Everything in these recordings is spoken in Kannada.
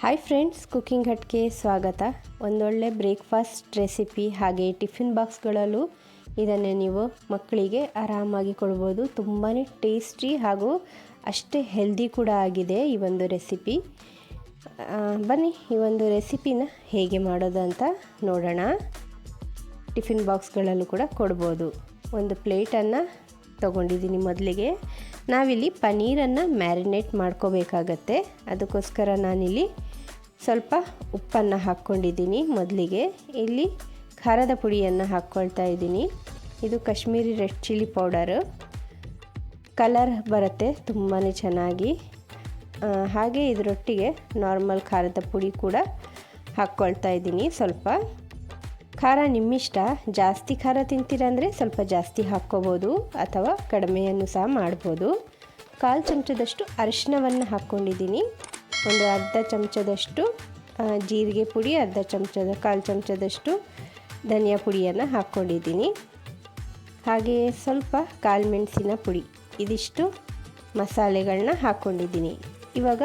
ಹಾಯ್ ಫ್ರೆಂಡ್ಸ್ ಕುಕಿಂಗ್ ಹಟ್ಗೆ ಸ್ವಾಗತ. ಒಂದೊಳ್ಳೆ ಬ್ರೇಕ್ಫಾಸ್ಟ್ ರೆಸಿಪಿ ಹಾಗೆ ಟಿಫಿನ್ ಬಾಕ್ಸ್ಗಳಲ್ಲೂ ಇದನ್ನೇ ನೀವು ಮಕ್ಕಳಿಗೆ ಆರಾಮಾಗಿ ಕೊಡ್ಬೋದು. ತುಂಬಾ ಟೇಸ್ಟಿ ಹಾಗೂ ಅಷ್ಟೇ ಹೆಲ್ದಿ ಕೂಡ ಆಗಿದೆ ಈ ಒಂದು ರೆಸಿಪಿ ಬನ್ನಿ, ಈ ಒಂದು ರೆಸಿಪಿನ ಹೇಗೆ ಮಾಡೋದು ಅಂತ ನೋಡೋಣ. ಟಿಫಿನ್ ಬಾಕ್ಸ್ಗಳಲ್ಲೂ ಕೂಡ ಕೊಡ್ಬೋದು. ಒಂದು ಪ್ಲೇಟನ್ನು ತೊಗೊಂಡಿದ್ದೀನಿ ಮೊದಲಿಗೆ. ನಾವಿಲ್ಲಿ ಪನ್ನೀರನ್ನು ಮ್ಯಾರಿನೇಟ್ ಮಾಡ್ಕೋಬೇಕಾಗತ್ತೆ. ಅದಕ್ಕೋಸ್ಕರ ನಾನಿಲ್ಲಿ ಸ್ವಲ್ಪ ಉಪ್ಪನ್ನು ಹಾಕ್ಕೊಂಡಿದ್ದೀನಿ ಮೊದಲಿಗೆ. ಇಲ್ಲಿ ಖಾರದ ಪುಡಿಯನ್ನು ಹಾಕ್ಕೊಳ್ತಾ ಇದ್ದೀನಿ. ಇದು Kashmiri red chilli powder. Colour ಬರುತ್ತೆ ತುಂಬಾ ಚೆನ್ನಾಗಿ. ಹಾಗೆ ಇದರೊಟ್ಟಿಗೆ ನಾರ್ಮಲ್ ಖಾರದ ಪುಡಿ ಕೂಡ ಹಾಕ್ಕೊಳ್ತಾ ಇದ್ದೀನಿ ಸ್ವಲ್ಪ. ಖಾರ ನಿಮ್ಮಿಷ್ಟ, ಜಾಸ್ತಿ ಖಾರ ತಿಂತೀರಂದರೆ ಸ್ವಲ್ಪ ಜಾಸ್ತಿ ಹಾಕ್ಕೋಬೋದು ಅಥವಾ ಕಡಿಮೆಯನ್ನು ಸಹ ಮಾಡ್ಬೋದು. ಕಾಲು ಚಮಚದಷ್ಟು ಅರಿಶಿನವನ್ನು ಹಾಕ್ಕೊಂಡಿದ್ದೀನಿ. ಒಂದು ಅರ್ಧ ಚಮಚದಷ್ಟು ಜೀರಿಗೆ ಪುಡಿ, ಅರ್ಧ ಚಮಚದ, ಕಾಲು ಚಮಚದಷ್ಟು ಧನಿಯಾ ಪುಡಿಯನ್ನು ಹಾಕ್ಕೊಂಡಿದ್ದೀನಿ. ಹಾಗೆಯೇ ಸ್ವಲ್ಪ ಕಾಳು ಮೆಣಸಿನ ಪುಡಿ, ಇದಿಷ್ಟು ಮಸಾಲೆಗಳನ್ನ ಹಾಕ್ಕೊಂಡಿದ್ದೀನಿ. ಇವಾಗ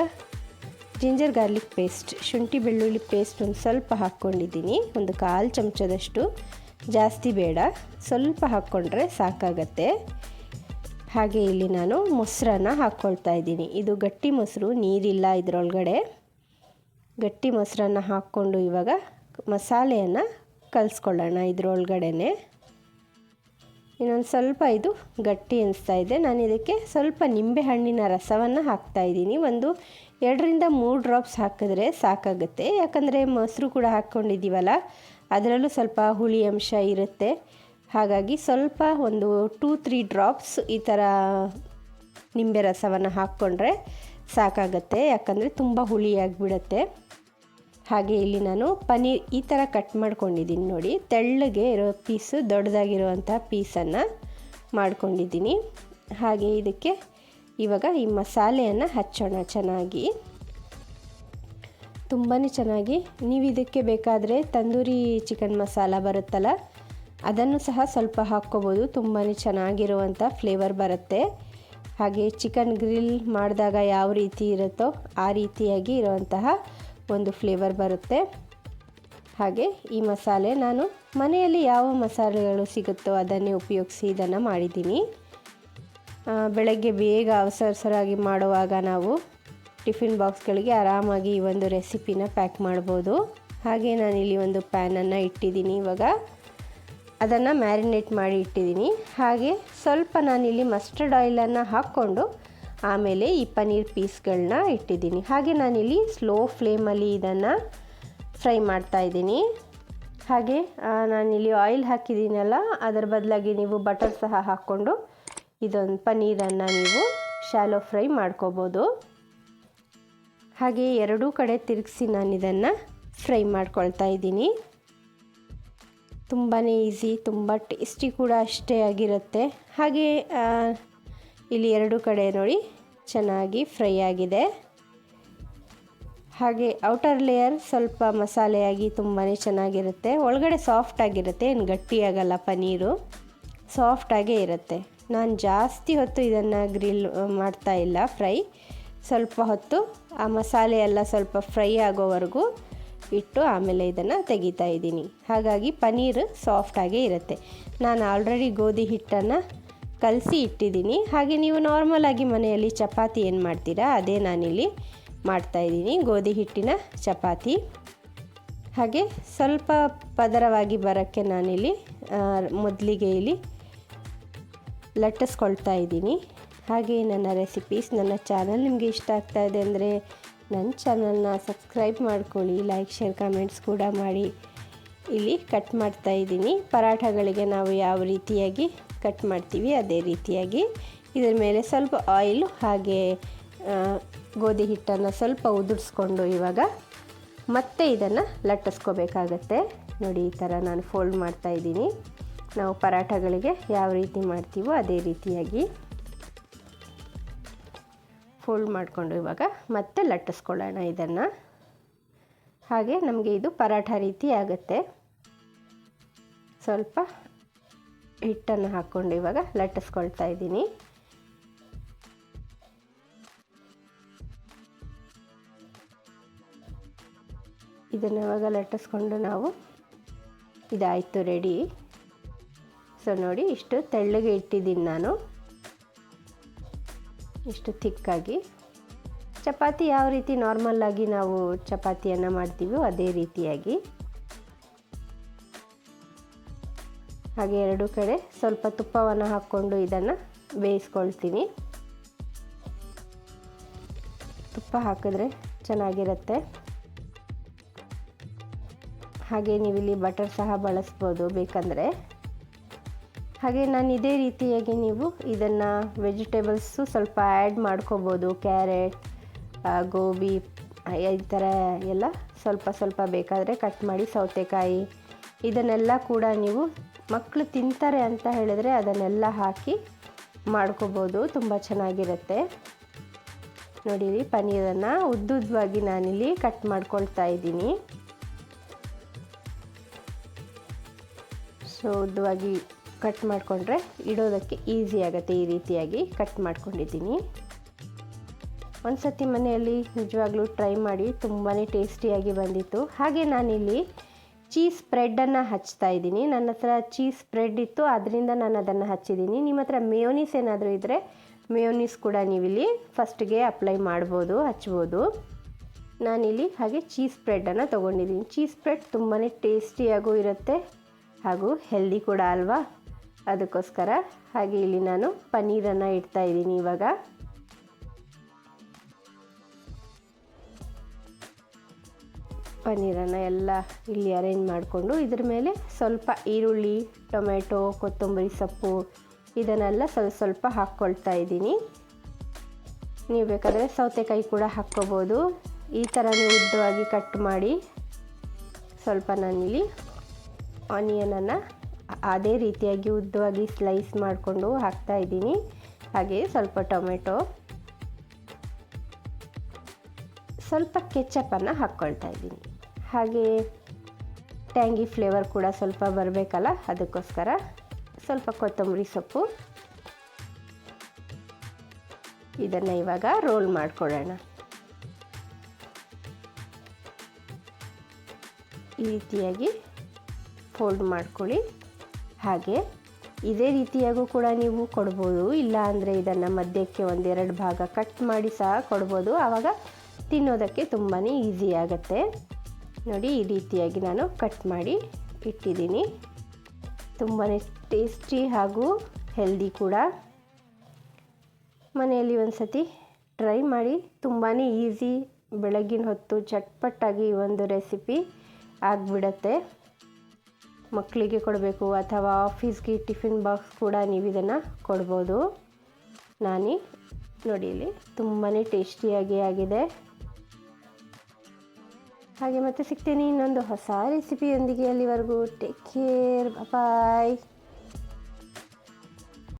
ಜಿಂಜರ್ ಗಾರ್ಲಿಕ್ ಪೇಸ್ಟ್, ಶುಂಠಿ ಬೆಳ್ಳುಳ್ಳಿ ಪೇಸ್ಟ್ ಒಂದು ಸ್ವಲ್ಪ ಹಾಕ್ಕೊಂಡಿದ್ದೀನಿ. ಒಂದು ಕಾಲು ಚಮಚದಷ್ಟು ಜಾಸ್ತಿ ಬೇಡ, ಸ್ವಲ್ಪ ಹಾಕ್ಕೊಂಡ್ರೆ ಸಾಕಾಗತ್ತೆ. ಹಾಗೆ ಇಲ್ಲಿ ನಾನು ಮೊಸರನ್ನ ಹಾಕ್ಕೊಳ್ತಾ ಇದ್ದೀನಿ. ಇದು ಗಟ್ಟಿ ಮೊಸರು, ನೀರಿಲ್ಲ ಇದರೊಳಗಡೆ. ಗಟ್ಟಿ ಮೊಸರನ್ನ ಹಾಕ್ಕೊಂಡು ಇವಾಗ ಮಸಾಲೆಯನ್ನು ಕಲಿಸ್ಕೊಳ್ಳೋಣ ಇದರೊಳಗಡೆನೆ. ಇನ್ನೊಂದು ಸ್ವಲ್ಪ ಇದು ಗಟ್ಟಿ ಅನಿಸ್ತಾ ಇದೆ. ನಾನು ಇದಕ್ಕೆ ಸ್ವಲ್ಪ ನಿಂಬೆಹಣ್ಣಿನ ರಸವನ್ನು ಹಾಕ್ತಾ ಇದ್ದೀನಿ. ಒಂದು ಎರಡರಿಂದ ಮೂರು ಡ್ರಾಪ್ಸ್ ಹಾಕಿದ್ರೆ ಸಾಕಾಗುತ್ತೆ. ಯಾಕಂದರೆ ಮೊಸರು ಕೂಡ ಹಾಕ್ಕೊಂಡಿದ್ದೀವಲ್ಲ, ಅದರಲ್ಲೂ ಸ್ವಲ್ಪ ಹುಳಿ ಅಂಶ ಇರುತ್ತೆ. ಹಾಗಾಗಿ ಸ್ವಲ್ಪ ಒಂದು ಟೂ, ತ್ರೀ ಡ್ರಾಪ್ಸ್ ಈ ಥರ ನಿಂಬೆ ರಸವನ್ನು ಹಾಕ್ಕೊಂಡ್ರೆ ಸಾಕಾಗತ್ತೆ. ಯಾಕಂದರೆ ತುಂಬ ಹುಳಿಯಾಗಿಬಿಡತ್ತೆ ಹಾಗೆ ಇಲ್ಲಿ ನಾನು ಪನೀರ್ ಈ ಥರ ಕಟ್ ಮಾಡ್ಕೊಂಡಿದ್ದೀನಿ ನೋಡಿ. ತೆಳ್ಳಗೆ ಇರೋ ಪೀಸು ದೊಡ್ಡದಾಗಿರುವಂಥ ಪೀಸನ್ನು ಮಾಡ್ಕೊಂಡಿದ್ದೀನಿ. ಹಾಗೆ ಇದಕ್ಕೆ ಇವಾಗ ಈ ಮಸಾಲೆಯನ್ನು ಹಚ್ಚೋಣ ಚೆನ್ನಾಗಿ. ತುಂಬಾ ಚೆನ್ನಾಗಿ. ನೀವು ಇದಕ್ಕೆ ಬೇಕಾದರೆ ತಂದೂರಿ ಚಿಕನ್ ಮಸಾಲ ಬರುತ್ತಲ್ಲ, ಅದನ್ನು ಸಹ ಸ್ವಲ್ಪ ಹಾಕ್ಕೋಬೋದು. ತುಂಬಾ ಚೆನ್ನಾಗಿರುವಂಥ ಫ್ಲೇವರ್ ಬರುತ್ತೆ. ಹಾಗೆ ಚಿಕನ್ ಗ್ರಿಲ್ ಮಾಡಿದಾಗ ಯಾವ ರೀತಿ ಇರುತ್ತೋ ಆ ರೀತಿಯಾಗಿ ಇರುವಂತಹ ಒಂದು ಫ್ಲೇವರ್ ಬರುತ್ತೆ. ಹಾಗೆ ಈ ಮಸಾಲೆ ನಾನು ಮನೆಯಲ್ಲಿ ಯಾವ ಮಸಾಲೆಗಳು ಸಿಗುತ್ತೋ ಅದನ್ನೇ ಉಪಯೋಗಿಸಿ ಇದನ್ನು ಮಾಡಿದ್ದೀನಿ. ಬೆಳಗ್ಗೆ ಬೇಗ ಅವಸರಸರಾಗಿ ಮಾಡುವಾಗ ನಾವು ಟಿಫಿನ್ ಬಾಕ್ಸ್ಗಳಿಗೆ ಆರಾಮಾಗಿ ಈ ಒಂದು ರೆಸಿಪಿನ ಪ್ಯಾಕ್ ಮಾಡ್ಬೋದು. ಹಾಗೆ ನಾನಿಲ್ಲಿ ಒಂದು ಪ್ಯಾನನ್ನು ಇಟ್ಟಿದ್ದೀನಿ. ಇವಾಗ ಅದನ್ನು ಮ್ಯಾರಿನೇಟ್ ಮಾಡಿ ಇಟ್ಟಿದ್ದೀನಿ. ಹಾಗೆ ಸ್ವಲ್ಪ ನಾನಿಲ್ಲಿ ಮಸ್ಟರ್ಡ್ ಆಯಿಲನ್ನು ಹಾಕ್ಕೊಂಡು ಆಮೇಲೆ ಈ ಪನ್ನೀರ್ ಪೀಸ್ಗಳನ್ನ ಇಟ್ಟಿದ್ದೀನಿ. ಹಾಗೆ ನಾನಿಲ್ಲಿ ಸ್ಲೋ ಫ್ಲೇಮಲ್ಲಿ ಇದನ್ನು ಫ್ರೈ ಮಾಡ್ತಾ ಇದ್ದೀನಿ. ಹಾಗೆ ನಾನಿಲ್ಲಿ ಆಯಿಲ್ ಹಾಕಿದ್ದೀನಲ್ಲ, ಅದರ ಬದಲಾಗಿ ನೀವು ಬಟರ್ ಸಹ ಹಾಕ್ಕೊಂಡು ಇದೊಂದು ಪನ್ನೀರನ್ನು ನೀವು ಶಾಲೋ ಫ್ರೈ ಮಾಡ್ಕೋಬೋದು. ಹಾಗೆ ಎರಡೂ ಕಡೆ ತಿರುಗಿಸಿ ನಾನು ಇದನ್ನು ಫ್ರೈ ಮಾಡ್ಕೊಳ್ತಾ ಇದ್ದೀನಿ. ತುಂಬಾ ಈಸಿ ತುಂಬ ಟೇಸ್ಟಿ ಕೂಡ ಅಷ್ಟೇ ಆಗಿರುತ್ತೆ. ಹಾಗೆ ಇಲ್ಲಿ ಎರಡು ಕಡೆ ನೋಡಿ ಚೆನ್ನಾಗಿ ಫ್ರೈ ಆಗಿದೆ. ಹಾಗೆ ಔಟರ್ ಲೇಯರ್ ಸ್ವಲ್ಪ ಮಸಾಲೆಯಾಗಿ ತುಂಬಾ ಚೆನ್ನಾಗಿರುತ್ತೆ. ಒಳಗಡೆ ಸಾಫ್ಟ್ ಆಗಿರುತ್ತೆ, ಏನು ಗಟ್ಟಿಯಾಗಲ್ಲ ಪನ್ನೀರು. ಸಾಫ್ಟಾಗೇ ಇರುತ್ತೆ. ನಾನು ಜಾಸ್ತಿ ಹೊತ್ತು ಇದನ್ನು ಗ್ರಿಲ್ ಮಾಡ್ತಾ ಇಲ್ಲ, ಫ್ರೈ. ಸ್ವಲ್ಪ ಹೊತ್ತು ಆ ಮಸಾಲೆ ಎಲ್ಲ ಸ್ವಲ್ಪ ಫ್ರೈ ಆಗೋವರೆಗೂ ಇಟ್ಟು ಆಮೇಲೆ ಇದನ್ನು ತೆಗಿತಾ ಇದ್ದೀನಿ. ಹಾಗಾಗಿ ಪನ್ನೀರ್ ಸಾಫ್ಟಾಗೇ ಇರುತ್ತೆ. ನಾನು ಆಲ್ರೆಡಿ ಗೋಧಿ ಹಿಟ್ಟನ್ನು ಕಲಸಿ ಇಟ್ಟಿದ್ದೀನಿ. ಹಾಗೆ ನೀವು ನಾರ್ಮಲಾಗಿ ಮನೆಯಲ್ಲಿ ಚಪಾತಿ ಏನು ಮಾಡ್ತೀರಾ, ಅದೇ ನಾನಿಲ್ಲಿ ಮಾಡ್ತಾಯಿದ್ದೀನಿ ಗೋಧಿ ಹಿಟ್ಟಿನ ಚಪಾತಿ. ಹಾಗೆ ಸ್ವಲ್ಪ ಪದರವಾಗಿ ಬರೋಕ್ಕೆ ನಾನಿಲ್ಲಿ ಮೊದಲಿಗೆ ಇಲ್ಲಿ ಲಟ್ಟಿಸ್ಕೊಳ್ತಾ ಇದ್ದೀನಿ. ಹಾಗೆ ನನ್ನ ರೆಸಿಪೀಸ್ ನನ್ನ ಚಾನಲ್ ನಿಮಗೆ ಇಷ್ಟ ಆಗ್ತಾ ಇದೆ ಅಂದರೆ ನನ್ನ ಚಾನಲ್ನ ಸಬ್ಸ್ಕ್ರೈಬ್ ಮಾಡ್ಕೊಳ್ಳಿ ಲೈಕ್ ಶೇರ್ ಕಮೆಂಟ್ಸ್ ಕೂಡ ಮಾಡಿ. ಇಲ್ಲಿ ಕಟ್ ಮಾಡ್ತಾ ಇದ್ದೀನಿ. ಪರಾಠಗಳಿಗೆ ನಾವು ಯಾವ ರೀತಿಯಾಗಿ ಕಟ್ ಮಾಡ್ತೀವಿ, ಅದೇ ರೀತಿಯಾಗಿ. ಇದರ ಮೇಲೆ ಸ್ವಲ್ಪ ಆಯಿಲು ಹಾಗೆ ಗೋಧಿ ಹಿಟ್ಟನ್ನು ಸ್ವಲ್ಪ ಉದುರಿಸ್ಕೊಂಡು ಇವಾಗ ಮತ್ತೆ ಇದನ್ನು ಲಟ್ಟಿಸ್ಕೋಬೇಕಾಗತ್ತೆ. ನೋಡಿ ಈ ಥರ ನಾನು ಫೋಲ್ಡ್ ಮಾಡ್ತಾ ಇದ್ದೀನಿ. ನಾವು ಪರಾಠಗಳಿಗೆ ಯಾವ ರೀತಿ ಮಾಡ್ತೀವೋ ಅದೇ ರೀತಿಯಾಗಿ ಫೋಲ್ಡ್ ಮಾಡಿಕೊಂಡು ಇವಾಗ ಮತ್ತೆ ಲಟ್ಟಿಸ್ಕೊಳ್ಳೋಣ ಇದನ್ನು. ಹಾಗೆ ನಮಗೆ ಇದು ಪರಾಠ ರೀತಿ ಆಗುತ್ತೆ. ಸ್ವಲ್ಪ ಹಿಟ್ಟನ್ನು ಹಾಕ್ಕೊಂಡು ಇವಾಗ ಲಟ್ಟಿಸ್ಕೊಳ್ತಾ ಇದ್ದೀನಿ. ಇದನ್ನು ಇವಾಗ ಲಟ್ಟಿಸ್ಕೊಂಡು ನಾವು ಇದಾಯಿತು ರೆಡಿ. ಸೊ ನೋಡಿ ಇಷ್ಟು ತೆಳ್ಳಗೆ ಇಟ್ಟಿದ್ದೀನಿ ನಾನು. ಇಷ್ಟು ಥಿಕ್ಕಾಗಿ. ಚಪಾತಿ ಯಾವ ರೀತಿ ನಾರ್ಮಲ್ಲಾಗಿ ನಾವು ಚಪಾತಿಯನ್ನು ಮಾಡ್ತೀವೋ ಅದೇ ರೀತಿಯಾಗಿ. ಹಾಗೆ ಎರಡು ಕಡೆ ಸ್ವಲ್ಪ ತುಪ್ಪವನ್ನು ಹಾಕ್ಕೊಂಡು ಇದನ್ನು ಬೇಯಿಸ್ಕೊಳ್ತೀನಿ. ತುಪ್ಪ ಹಾಕಿದ್ರೆ ಚೆನ್ನಾಗಿರುತ್ತೆ. ಹಾಗೆ ನೀವಿಲ್ಲಿ ಬಟರ್ ಸಹ ಬಳಸ್ಬೋದು ಬೇಕಂದರೆ. ಹಾಗೆ ನಾನು ಇದೇ ರೀತಿಯಾಗಿ ನೀವು ಇದನ್ನು ವೆಜಿಟೇಬಲ್ಸು ಸ್ವಲ್ಪ ಆ್ಯಡ್ ಮಾಡ್ಕೋಬೋದು. ಕ್ಯಾರೆಟ್ ಗೋಬಿ ಈ ಥರ ಎಲ್ಲ ಸ್ವಲ್ಪ ಸ್ವಲ್ಪ ಬೇಕಾದರೆ ಕಟ್ ಮಾಡಿ ಸೌತೆಕಾಯಿ. ಇದನ್ನೆಲ್ಲ ಕೂಡ ನೀವು ಮಕ್ಕಳು ತಿಂತಾರೆ ಅಂತ ಹೇಳಿದ್ರೆ ಅದನ್ನೆಲ್ಲ ಹಾಕಿ ಮಾಡ್ಕೋಬೋದು. ತುಂಬ ಚೆನ್ನಾಗಿರುತ್ತೆ. ನೋಡಿರಿ, ಪನ್ನೀರನ್ನು ಉದ್ದುದ್ದವಾಗಿ ನಾನಿಲ್ಲಿ ಕಟ್ ಮಾಡ್ಕೊಳ್ತಾ ಇದ್ದೀನಿ. ಸೊ, ಉದ್ದವಾಗಿ ಕಟ್ ಮಾಡಿಕೊಂಡ್ರೆ ಇಡೋದಕ್ಕೆ ಈಸಿ ಆಗುತ್ತೆ ಈ ರೀತಿಯಾಗಿ ಕಟ್ ಮಾಡ್ಕೊಂಡಿದ್ದೀನಿ. ಒಂದು ಸತಿ ಮನೆಯಲ್ಲಿ ನಿಜವಾಗ್ಲೂ ಟ್ರೈ ಮಾಡಿ ತುಂಬಾ ಟೇಸ್ಟಿಯಾಗಿ ಬಂದಿತ್ತು. ಹಾಗೆ ನಾನಿಲ್ಲಿ ಚೀಸ್ ಸ್ಪ್ರೆಡ್ಡನ್ನು ಹಚ್ತಾ ಇದ್ದೀನಿ. ನನ್ನ ಹತ್ರ ಚೀಸ್ ಸ್ಪ್ರೆಡ್ ಇತ್ತು ಅದರಿಂದ ನಾನು ಅದನ್ನು ಹಚ್ಚಿದ್ದೀನಿ. ನಿಮ್ಮ ಹತ್ರ ಮೇಯೋನೀಸ್ ಏನಾದರೂ ಇದ್ದರೆ ಮೇಯೋನೀಸ್ ಕೂಡ ನೀವಿಲ್ಲಿ ಫಸ್ಟ್ಗೆ ಅಪ್ಲೈ ಮಾಡ್ಬೋದು, ಹಚ್ಬೋದು. ನಾನಿಲ್ಲಿ ಹಾಗೆ ಚೀಸ್ ಸ್ಪ್ರೆಡ್ಡನ್ನು ತೊಗೊಂಡಿದ್ದೀನಿ. ಚೀಸ್ ಸ್ಪ್ರೆಡ್ ತುಂಬಾ ಟೇಸ್ಟಿಯಾಗೂ ಇರುತ್ತೆ ಹಾಗೂ ಹೆಲ್ದಿ ಕೂಡ ಅಲ್ವಾ? ಅದಕ್ಕೋಸ್ಕರ ಹಾಗೆ ಇಲ್ಲಿ ನಾನು ಪನ್ನೀರನ್ನು ಇಡ್ತಾ ಇದ್ದೀನಿ ಇವಾಗ. ಪನ್ನೀರನ್ನು ಎಲ್ಲ ಇಲ್ಲಿ ಅರೇಂಜ್ ಮಾಡಿಕೊಂಡು ಇದ್ರ ಮೇಲೆ ಸ್ವಲ್ಪ ಈರುಳ್ಳಿ, ಟೊಮೆಟೊ, ಕೊತ್ತಂಬರಿ ಸೊಪ್ಪು, ಇದನ್ನೆಲ್ಲ ಸ್ವಲ್ಪ ಸ್ವಲ್ಪ ಹಾಕ್ಕೊಳ್ತಾ ಇದ್ದೀನಿ. ನೀವು ಬೇಕಾದರೆ ಸೌತೆಕಾಯಿ ಕೂಡ ಹಾಕ್ಕೋಬೋದು. ಈ ಥರ ನೀವು ಉದ್ದವಾಗಿ ಕಟ್ ಮಾಡಿ ಸ್ವಲ್ಪ ನಾನಿಲ್ಲಿ ಆನಿಯನನ್ನು ಅದೇ ರೀತಿಯಾಗಿ ಉದ್ದವಾಗಿ ಸ್ಲೈಸ್ ಮಾಡಿಕೊಂಡು ಹಾಕ್ತಾ ಇದ್ದೀನಿ. ಹಾಗೆ ಸ್ವಲ್ಪ ಟೊಮೆಟೊ. ಸ್ವಲ್ಪ ಕೆಚ್ಚಪ್ಪನ್ನು ಹಾಕ್ಕೊಳ್ತಾ ಇದ್ದೀನಿ. ಹಾಗೆ ಟ್ಯಾಂಗಿ ಫ್ಲೇವರ್ ಕೂಡ ಸ್ವಲ್ಪ ಬರಬೇಕಲ್ಲ, ಅದಕ್ಕೋಸ್ಕರ ಸ್ವಲ್ಪ ಕೊತ್ತಂಬರಿ ಸೊಪ್ಪು. ಇದನ್ನು ಇವಾಗ ರೋಲ್ ಮಾಡ್ಕೊಳ್ಳೋಣ. ಈ ರೀತಿಯಾಗಿ ಫೋಲ್ಡ್ ಮಾಡ್ಕೊಳ್ಳಿ. ಹಾಗೆ ಇದೇ ರೀತಿಯಾಗೂ ಕೂಡ ನೀವು ಕೊಡ್ಬೋದು. ಇಲ್ಲ ಅಂದರೆ ಇದನ್ನು ಮಧ್ಯಕ್ಕೆ ಒಂದೆರಡು ಭಾಗ ಕಟ್ ಮಾಡಿ ಸಹ ಕೊಡ್ಬೋದು. ಆವಾಗ ತಿನ್ನೋದಕ್ಕೆ ತುಂಬಾ ಈಸಿ ಆಗುತ್ತೆ. ನೋಡಿ ಈ ರೀತಿಯಾಗಿ ನಾನು ಕಟ್ ಮಾಡಿ ಇಟ್ಟಿದ್ದೀನಿ. ತುಂಬಾ ಟೇಸ್ಟಿ ಹಾಗೂ ಹೆಲ್ದಿ ಕೂಡ. ಮನೆಯಲ್ಲಿ ಒಂದು ಸತಿ ಟ್ರೈ ಮಾಡಿ ತುಂಬಾ ಈಸಿ ಬೆಳಗಿನ ಹೊತ್ತು ಚಟ್ಪಟ್ಟಾಗಿ ಒಂದು ರೆಸಿಪಿ ಆಗಿಬಿಡತ್ತೆ. ಮಕ್ಕಳಿಗೆ ಕೊಡಬೇಕು ಅಥವಾ ಆಫೀಸ್ಗೆ ಟಿಫಿನ್ ಬಾಕ್ಸ್ ಕೂಡ ನೀವು ಇದನ್ನು ಕೊಡ್ಬೋದು. ನಾನಿ ನೋಡಿ ಇಲ್ಲಿ ತುಂಬಾ ಟೇಸ್ಟಿಯಾಗಿ ಆಗಿದೆ. ಹಾಗೆ ಮತ್ತೆ ಸಿಗ್ತೇನೆ ಇನ್ನೊಂದು ಹೊಸ ರೆಸಿಪಿಯೊಂದಿಗೆ ಅಲ್ಲಿವರೆಗೂ. Take care bye